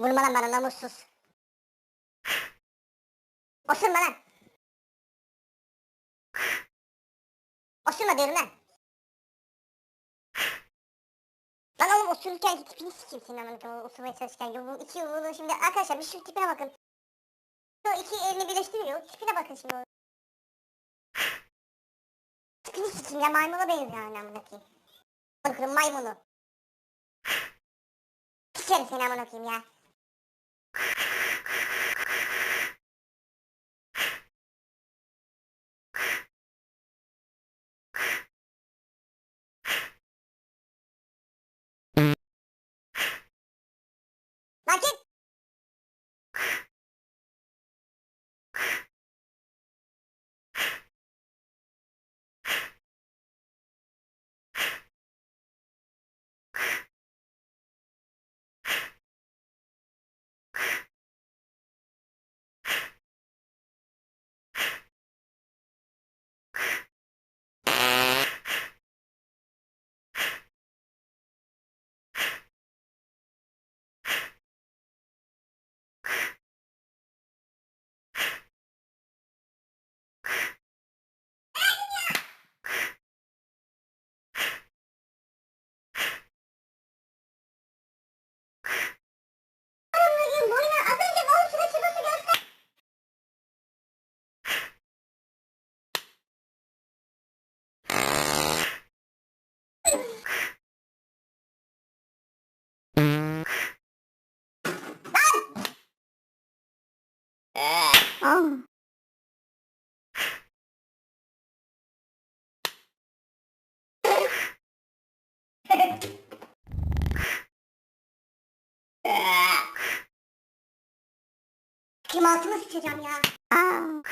Vurma lan bana namussuz. Osurma lan. Osurma diyorum lan. Lan oğlum osururken tipini sikeyim senin koyayım osurmaya çalışırken. Bu iki yumruğunu şimdi arkadaşlar bir şu tipine bakın. Şu iki elini birleştiriyor. Tipine bakın şimdi. o. Tipini sikeyim ya maymuna benziyor amına koyayım. Bakın maymunu. Sikerim seni amına ya. Ah. Kim altıma sıçacağım ya. Ah.